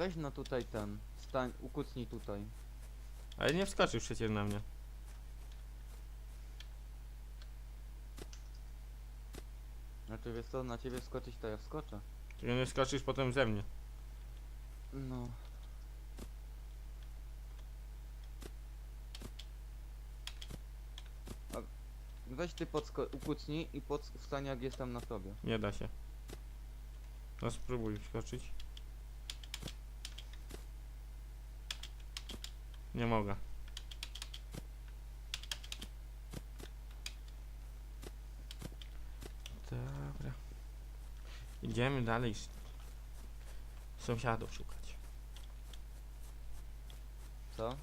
Weź no tutaj ten, stań, ukucnij tutaj. Ale nie wskoczysz przecież na mnie. Znaczy wiesz co, na ciebie skoczyć to ja wskoczę. Tylko nie wskoczysz potem ze mnie. No. A weź ty podsko ukucnij i pod wstań jak jestem na tobie. Nie da się. No spróbuj wskoczyć. Nie mogę. Dobra. Idziemy dalej. Sąsiadów szukać. Co?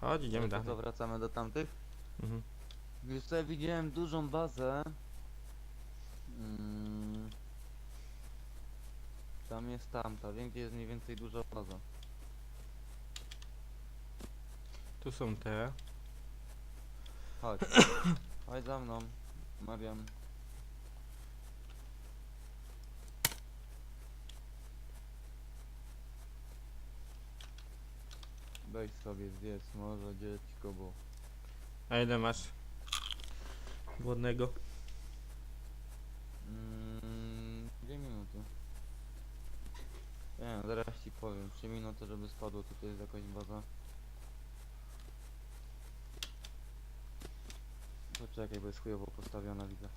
Chodź, idziemy No to dalej. co, wracamy do tamtych? Mhm. Wiesz co, ja widziałem dużą bazę. Mm. Tam jest tamta, wiem gdzie jest mniej więcej duża baza. Tu są te. Chodź. Chodź za mną. Marian. Weź sobie zjedz może dziecko, bo... A ile masz? Głodnego. Mm, dwie minuty. Nie zaraz ci powiem. Trzy minuty, żeby spadło, tutaj jest jakaś baza. Poczekaj, bo jest chujowo postawiona, widzę.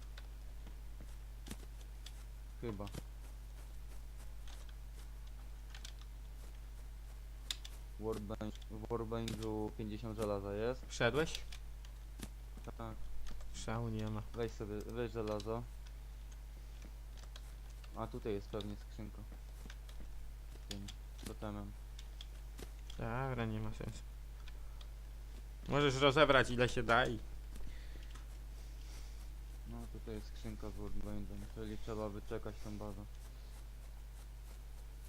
Chyba. W workbenchu 50 żelaza jest. Wszedłeś? Tak. Szału nie ma. Weź sobie, weź żelazo. A tutaj jest pewnie skrzynka. Z tym totemem. Dobra, nie ma sensu. Możesz rozebrać ile się da i... Tutaj jest skrzynka z workbenchem, czyli trzeba wyczekać tą bazę.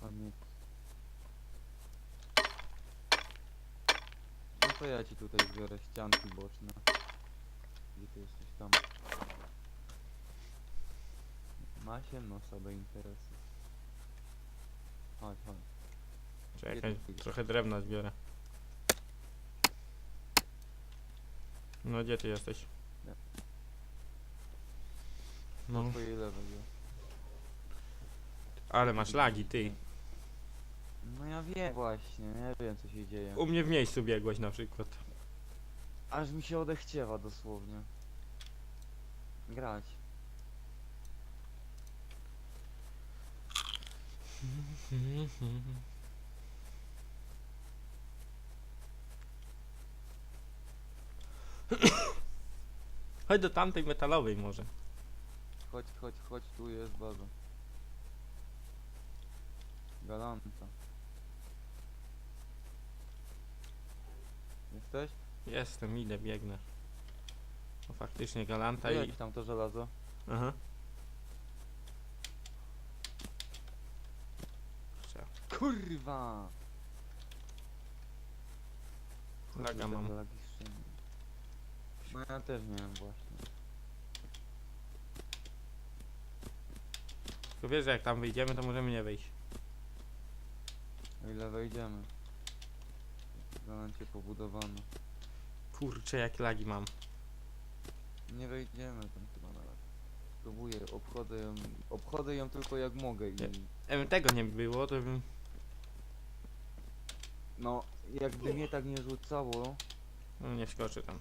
Ładnie. No to ja ci tutaj zbiorę ścianki boczne. Gdzie ty jesteś tam? Ma się no sobie interesy. Chodź, chodź. Czekaj, trochę drewna zbiorę. No gdzie ty jesteś? No, Twojej lewej jest. ale masz lagi, ty. No ja wiem właśnie, ja wiem co się dzieje. U mnie w miejscu biegłeś na przykład. Aż mi się odechciewa dosłownie. Grać. Chodź do tamtej metalowej może. Chodź, chodź, chodź, tu jest baza. Galanta. Jesteś? Jestem, idę, biegnę. No faktycznie galanta i... tam to żelazo. Aha. Kurczę, Kurwa! Laga mam. lagi. No ja też miałem właśnie. Tylko wiesz, że jak tam wyjdziemy, to możemy nie wyjść. O ile wejdziemy. Galancie pobudowano. Kurczę, jak lagi mam. Nie wejdziemy tam chyba na razie. Próbuję, obchodzę ją, obchodzę ją tylko jak mogę i... Nie. Jakby tego nie było, to bym... No, jakby mnie tak nie rzucało, No nie wskoczy tam.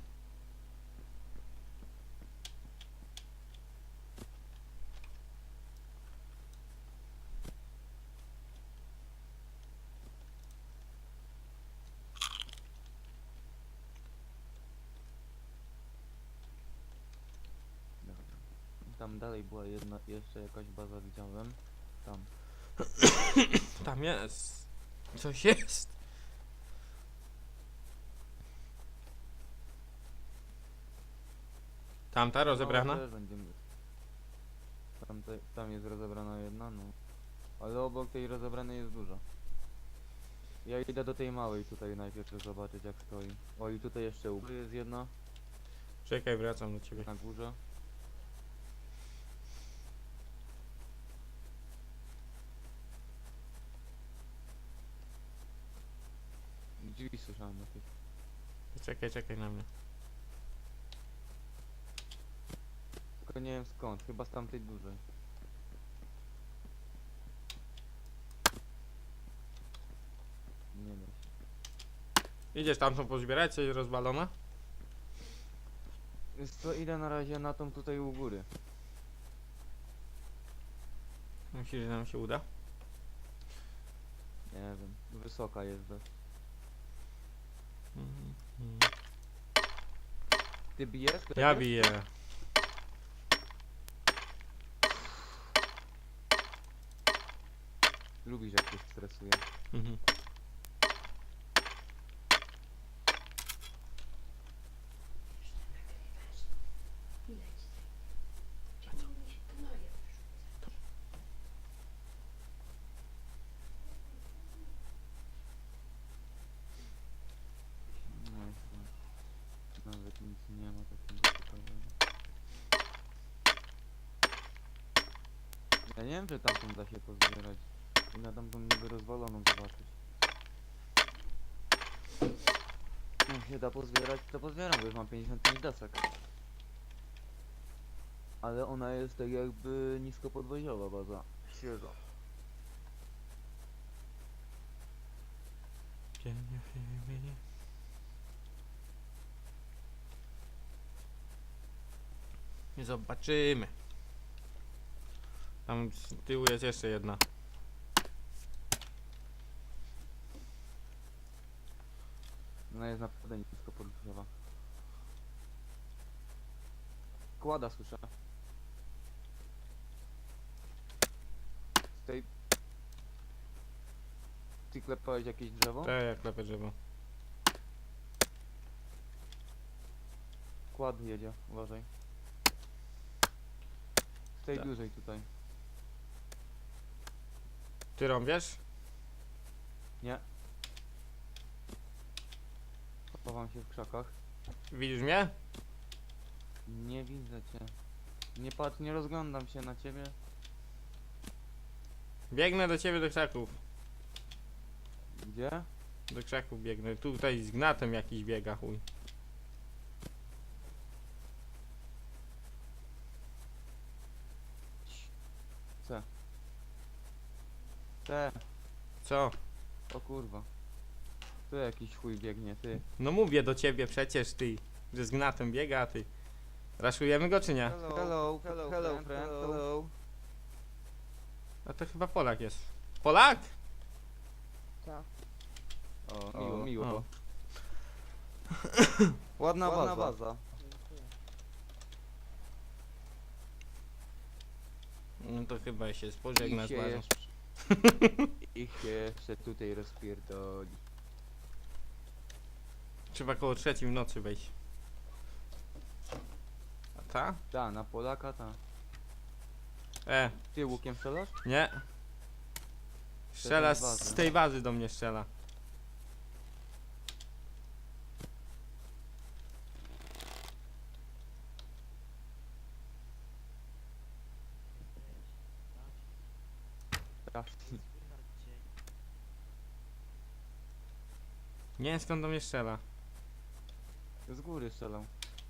tam dalej była jedna, jeszcze jakaś baza widziałem. Tam. Tam jest. Coś jest. Tamta rozebrana? No, też będziemy. Tam, te, tam jest rozebrana jedna, no. Ale obok tej rozebranej jest duża. Ja idę do tej małej tutaj najpierw zobaczyć jak stoi. O i tutaj jeszcze u góry jest jedna, Czekaj, wracam do ciebie. na górze. Drzwi słyszałem jakieś. Czekaj, czekaj na mnie. Tylko nie wiem skąd, chyba z tamtej dużej. Nie się. Idziesz tam są pozbierać, coś rozwalone? Wiesz co, idę na razie na tą tutaj u góry. Myślisz, że nam się uda? Nie wiem, wysoka jest dość. Mhm. Ty bijesz? Ja biję. Lubisz jak cię stresuje. Mhm. No i chuj. Nawet nic nie ma takiego ciekawego. Ja nie wiem, czy tamtą da się pozbierać. I na tamtą niby rozwaloną zobaczyć. Jak się da pozbierać, to pozbieram, bo już mam 55 desek. Ale ona jest tak jakby niskopodwoziowa baza. Świeża. I zobaczymy. Tam z tyłu jest jeszcze jedna. Ona jest naprawdę niskopodwoziowa. Kłada słyszę. Z tej... Ty klepałeś jakieś drzewo? Te jak lepiej drzewo. Kład jedzie, uważaj. Tej Tak. dużej tutaj. Ty rąbiesz? Nie. Chowam się w krzakach. Widzisz mnie? Nie widzę cię. Nie patrz, nie rozglądam się na ciebie. Biegnę do ciebie do krzaków. Gdzie? Do krzaków biegnę. Tutaj z gnatem jakiś biega chuj. Te. Co? O kurwa. Tu jakiś chuj biegnie, ty. No mówię do ciebie przecież ty, że z gnatem biega, a ty. Raszujemy go czy nie? Hello, hello, hello, hello friend, hello. A to chyba Polak jest. Polak? Tak. O, miło, miło. O. Ładna, Ładna baza. No to chyba się pożegna I z się bazą. jeszcze... I się jeszcze tutaj rozpierdoli. Trzeba koło trzeciej w nocy wejść. A ta? Ta, na Polaka, ta. E, Ty łukiem strzelasz? nie. Strzela z, z tej bazy do mnie strzela. Nie wiem skąd do mnie strzela. Z góry strzelał.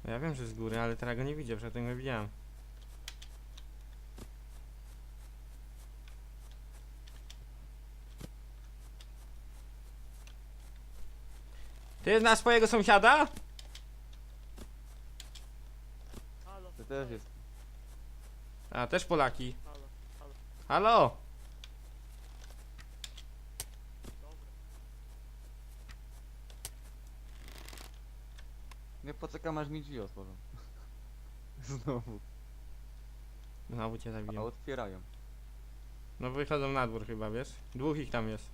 No ja wiem, że z góry, ale teraz go nie widzę, przedtem go widziałem. Ty znasz swojego sąsiada? Halo, To też jest. A, też Polaki. halo, halo. Halo! Dobra. Nie poczekam aż mi drzwi otworzą. Znowu. Znowu cię A zabiję. otwierają. No wychodzą na dwór chyba, wiesz? Dwóch ich tam jest.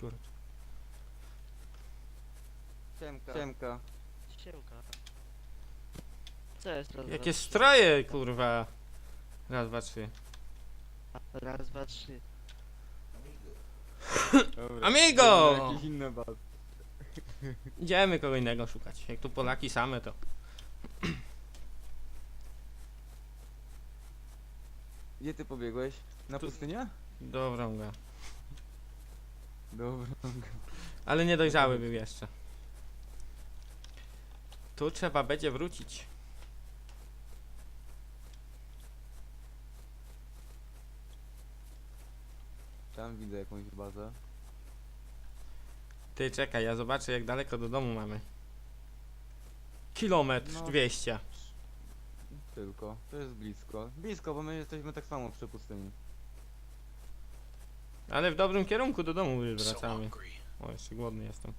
Kurde. Siemka. Siemka. Siemka. Co jest raz, Jakie dwa, stroje, kurwa! Raz, dwa, trzy. trzy? Raz, dwa, trzy. Dobra. Amigo! Jakieś inne bazy. Idziemy kogo innego szukać. Jak tu Polaki same to. Gdzie ty pobiegłeś? Na Tu- pustynię? Dobrą go. Dobra. Ale niedojrzały był jeszcze. Tu trzeba będzie wrócić. Tam widzę jakąś bazę. Ty czekaj, ja zobaczę jak daleko do domu mamy. Kilometr No. 200. Tylko. To jest blisko. Blisko, bo my jesteśmy tak samo przy pustyni. Ale w dobrym kierunku do domu So wracamy. hungry. O, jeszcze głodny jestem.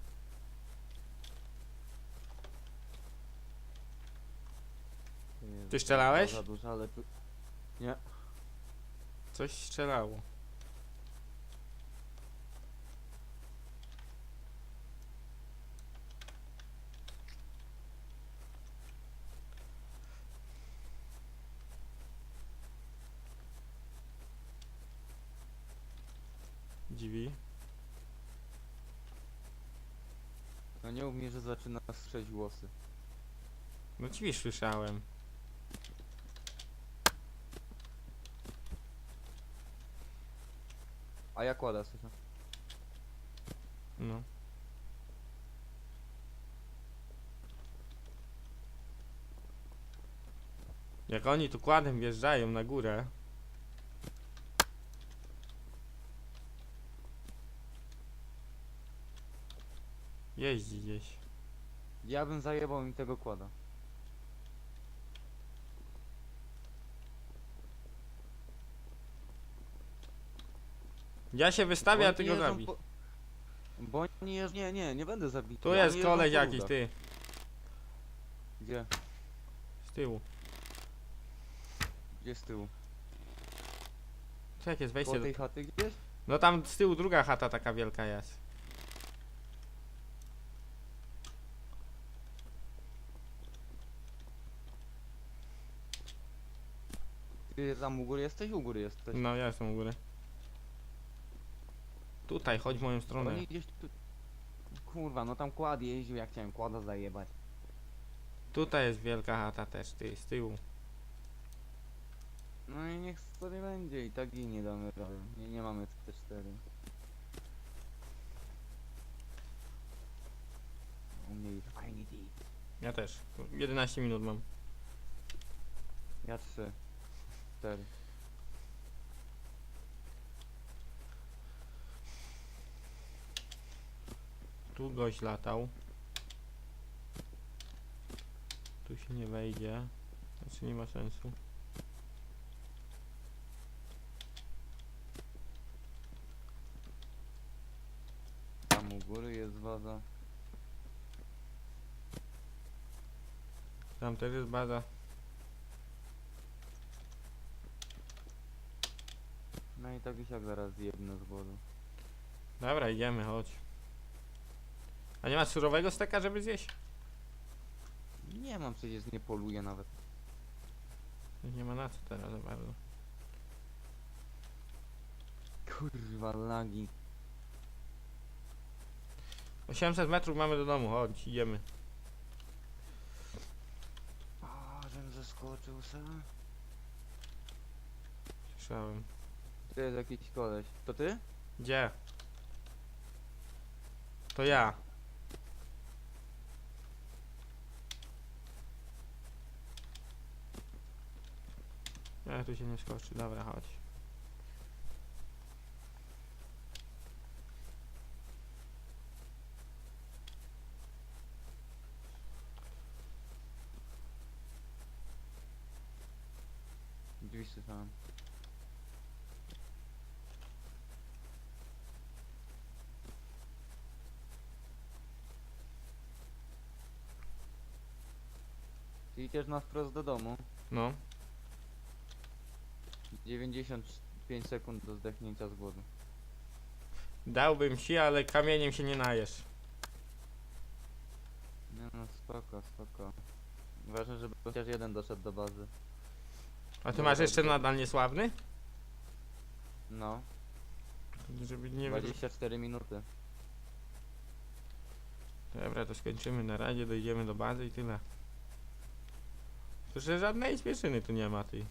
Ty strzelałeś? Za dużo, ale tu... Nie. Coś strzelało. Dziwi. No nie mi, że zaczyna strzeć głosy. No dziwi słyszałem. A ja kładę, słyszę. No. Jak oni tu kładem wjeżdżają na górę. Jeździ gdzieś. Ja bym zajebał mi tego kłada. Ja się wystawię, a ty oni go zabij. po- Bo oni jeżdżą... Nie, nie, nie będę zabity. Tu Oni jest jeżdżą koleś po jakiś, ty. Gdzie? Z tyłu. Gdzie z tyłu? Jak jest wejście do... tej chaty gdzieś? No tam z tyłu druga chata taka wielka jest. Ty tam u góry jesteś? U góry jesteś. No ja jestem u góry. Tutaj, chodź w moją stronę. Oni gdzieś tu... Kurwa, no tam kład jeździł, jak chciałem kłada zajebać. Tutaj jest wielka chata też, ty, z tyłu. No i niech sobie będzie i tak i nie damy rady. Nie, nie mamy T4. U mnie już fajnie. Ja też. Tu 11 minut mam. Ja 3. 4. Tu gość latał. Tu się nie wejdzie. Znaczy nie ma sensu. Tam u góry jest baza. Tam też jest baza. No i tak i siak zaraz zjebnę z głodu. Dobra, idziemy, chodź. A nie ma surowego steka, żeby zjeść? Nie mam przecież, nie poluję nawet. Nie ma na co teraz za bardzo. Kurwa, lagi. 800 metrów mamy do domu, chodź, idziemy. A, żem zeskoczył se. Słyszałem. Tu jest jakiś koleś. To ty? Gdzie? To ja. Ale tu się nie skoczy, dobra, chodź. Drzwi słyszałem. Idziesz na wprost do domu. No. 95 sekund do zdechnięcia z głodu. Dałbym ci, ale kamieniem się nie najesz. Nie no, spoko, spoko. Ważne, żeby chociaż jeden doszedł do bazy. A ty No, masz jeszcze nadal niesławny? No, Żeby nie wrócić. 24 minuty. Dobra, to skończymy na razie, dojdziemy do bazy i tyle. To, żadnej śmieszyny tu nie ma, ty.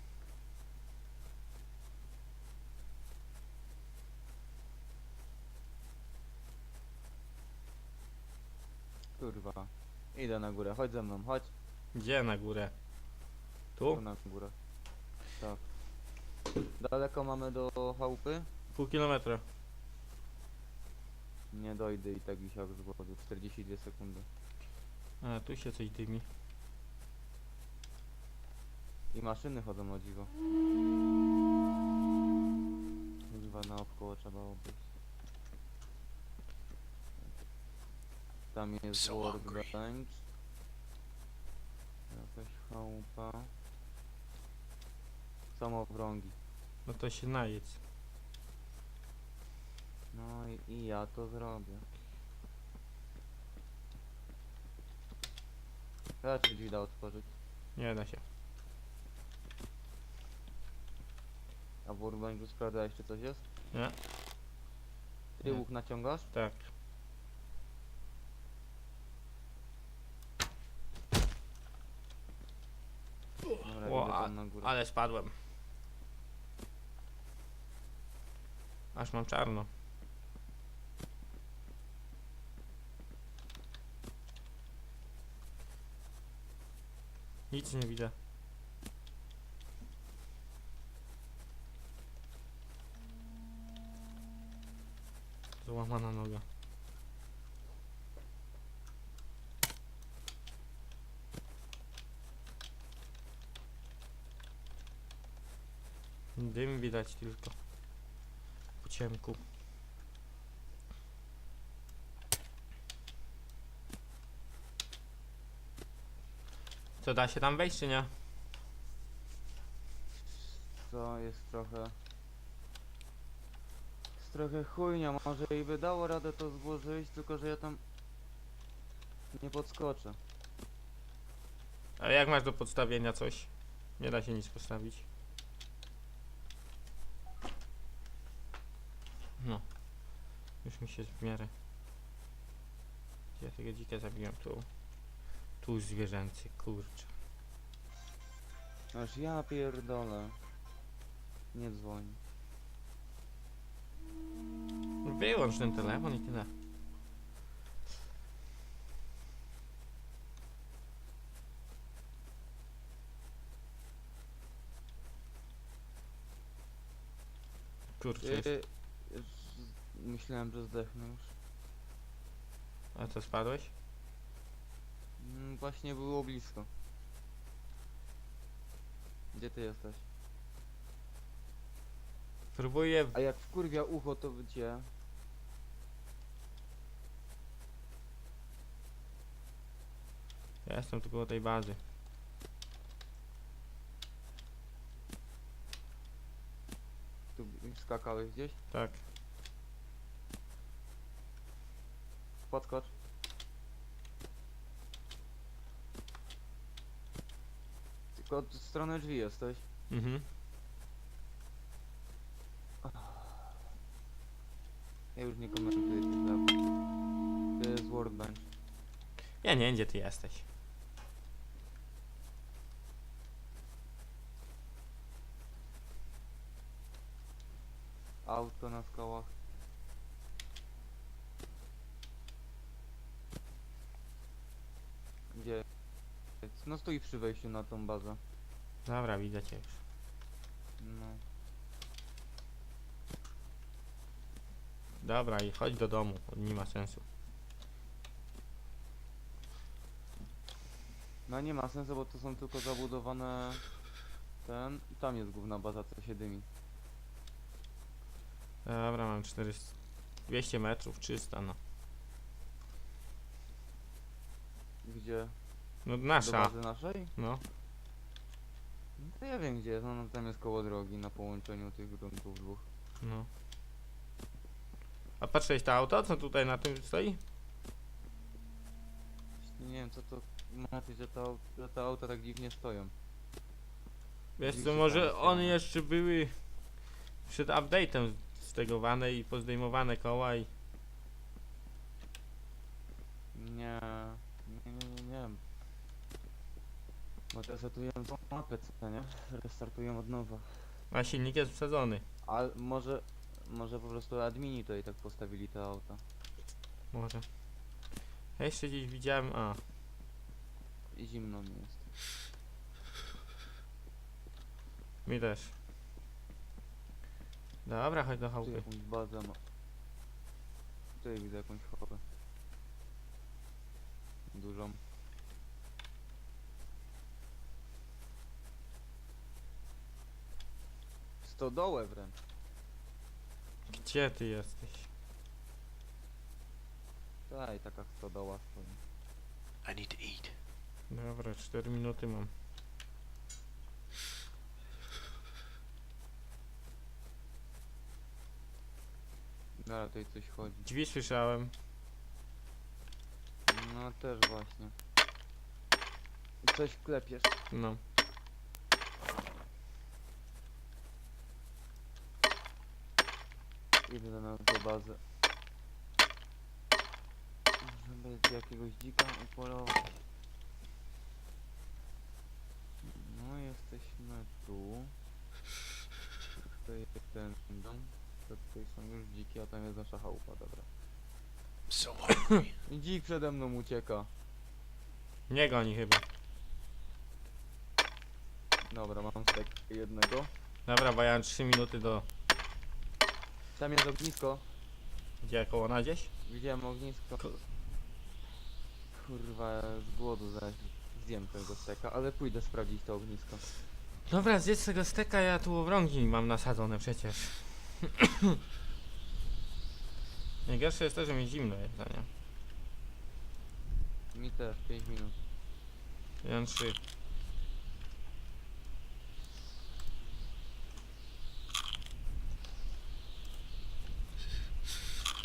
Kurwa. Idę na górę, chodź ze mną, chodź. Gdzie na górę? Tu? Na górę. Tak. Daleko mamy do chałupy? Pół kilometra. Nie dojdę i tak i siak z głodu. 42 sekundy. A, tu się coś dymi. I maszyny chodzą o dziwo. Kurwa naokoło trzeba obejść. Tam jest So workbench. Jakaś chałupa. Samowrągi. No to się najedz. No i, i ja to zrobię. Raczej drzwi da otworzyć. Nie da się. A w workbenchu sprawdzałeś czy coś jest? Nie? Ty Nie. łuk naciągasz? Tak. Dobra, O, idę a, tam na górę. ale spadłem. Aż mam czarno. Nic nie widzę. Złamana noga. Dym widać tylko. Po ciemku. Co, da się tam wejść, czy nie? Co jest trochę... Trochę chujnia, może i by dało radę to złożyć, tylko że ja tam... Nie podskoczę. A jak masz do podstawienia coś? Nie da się nic postawić. No. Już mi się w miarę. Gdzie ja tego dzika zabiłem? Tu. Tu zwierzęcy, kurczę. Aż ja pierdolę. Nie dzwoni. Wyłącz ten telefon i tyle. Kurczę, jest. Yy, myślałem, że zdechnę już. a co spadłeś? Mm, właśnie było blisko. Gdzie ty jesteś? Próbuję. A jak wkurwia ucho, to gdzie? Ja jestem tu koło tej bazy. Tu skakałeś gdzieś? Tak. Podskocz. Tylko od strony drzwi jesteś. Mhm. Ja już nie komentuję tych lap. To jest workbench. Ja nie wiem, gdzie ty jesteś. Auto na skałach. Gdzie? No stoi przy wejściu na tą bazę. Dobra, widzę cię już. No. Dobra, i chodź do domu, nie ma sensu. No nie ma sensu, bo to są tylko zabudowane ten i tam jest główna baza, co się dymi. Dobra, mam 400... 200 metrów, 300, no. Gdzie? No Do nasza. bazy naszej? No. No to ja wiem gdzie jest, no, no tam jest koło drogi na połączeniu tych gruntów dwóch. No. A patrzyłeś to auto, co tutaj na tym stoi? Nie wiem co to znaczy, że, to, że te auta tak dziwnie stoją. Wiesz co, może one jeszcze były przed update'em stegowane i pozdejmowane koła i... Nie, nie, nie, nie, nie. Bo resetują tą mapę, co nie? Restartują od nowa. A silnik jest wsadzony. Ale może, może po prostu admini to i tak postawili te auta. Może. Ja jeszcze gdzieś widziałem, a, I zimno mi jest. mi też. Dobra, chodź do Tu chałupy. jakąś bazę ma. Tutaj widzę jakąś chałupę. Dużą. Stodołę wręcz. Gdzie ty jesteś? Daj, taka stodoła stoi. I need to eat. Dobra, 4 minuty mam. Dobra, tutaj coś chodzi. Drzwi słyszałem. No też właśnie. Coś klepiesz. No. Idę do nas do bazy. Żeby jakiegoś dzika upolować. No jesteśmy tu. Tutaj jest ten dom. To tutaj są już dziki, a tam jest nasza chałupa, dobra. So hungry. Dzik przede mną ucieka. Nie goni chyba. Dobra, mam stek jednego. Dobra, bo ja mam 3 minuty do... Tam jest ognisko. Gdzie, koło na gdzieś? Widziałem ognisko. Ko- Kurwa, z głodu zaś zjem tego steka, ale pójdę sprawdzić to ognisko. Dobra, zjedz tego steka, ja tu obrągi mam nasadzone przecież. Najgorsze jest to, że mi zimno jest, a nie? Mi też, 5 minut. Ja mam 3.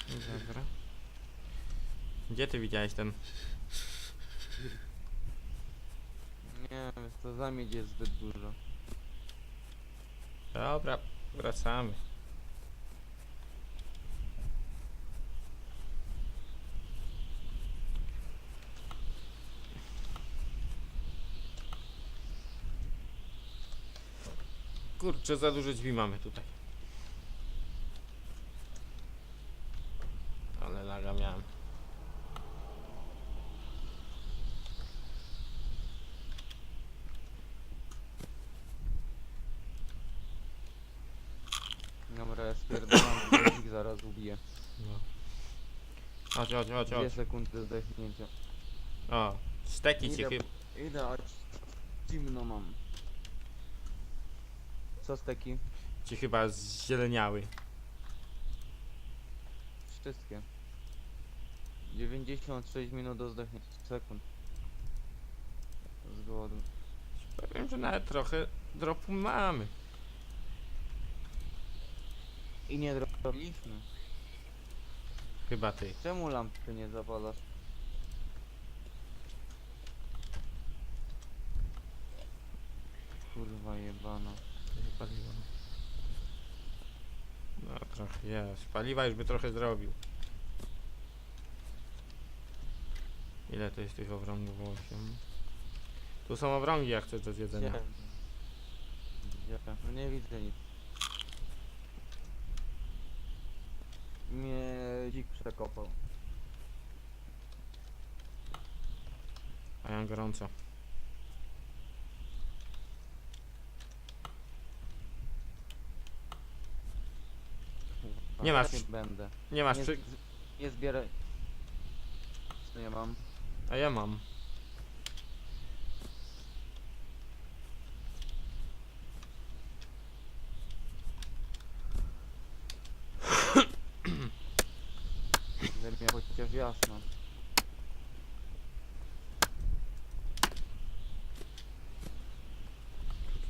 Dobra. Gdzie ty widziałeś ten? Nie, to zamiedź jest zbyt dużo. Dobra, wracamy. Kurczę, za dużo drzwi mamy tutaj. Ale laga miałem. Dobra, ja spierdolam, ich zaraz ubiję. No. Chodź, chodź, chodź, Dwie chodź. sekundy zdechnięcia. O, steki ci Idę, chyba. idę, a zimno mam. Co steki? Ci chyba zzieleniały. Wszystkie. 96 minut do zdechnięcia. Sekund. Z głodu. Powiem, że nawet trochę dropu mamy. I nie zrobiliśmy. Chyba ty. Czemu lampy nie zapalasz? Kurwa jebana. Paliwa. No trochę jest. Paliwa już by trochę zrobił. Ile to jest tych obrągów? 8. Tu są obrągi jak chcesz do zjedzenia. Gdzie? Gdzie? No nie widzę nic. Mnie dzik przekopał. A ja gorąco. Kurwa, Nie masz- Nie będę. Nie masz nie, przy... z- nie zbieraj. Co nie mam? A ja mam. Żeby miał chociaż jasno.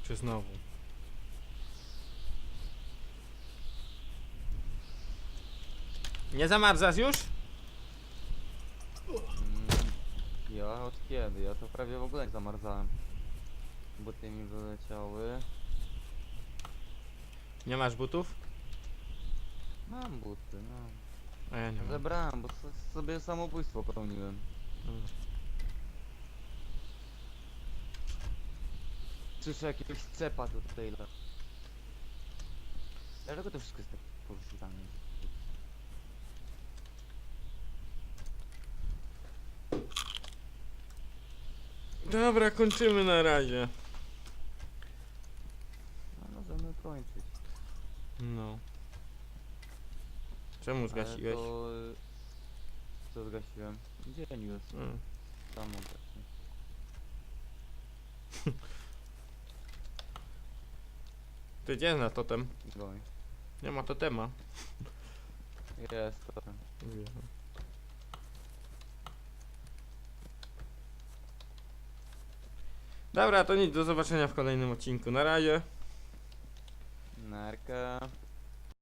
Czy znowu? Nie zamarzasz już? Mm, Ja od kiedy? Ja to prawie w ogóle nie zamarzałem. Buty mi wyleciały. Nie masz butów? Mam buty, no. A ja nie mam. Zebrałem, bo so- sobie samobójstwo popełniłem. Mm. Słyszę jakiegoś cepa tutaj. le- Dlaczego to wszystko jest tak porzucane? Dobra, kończymy na razie. No możemy kończyć. No. Czemu zgasiłeś? Ale to... Co zgasiłem? Dzień już. Mm. Samo gaśnie. Ty gdzie na totem? Goń. Nie ma totema. Jest to. Dobra, to nic, do zobaczenia w kolejnym odcinku. Na razie. Narka.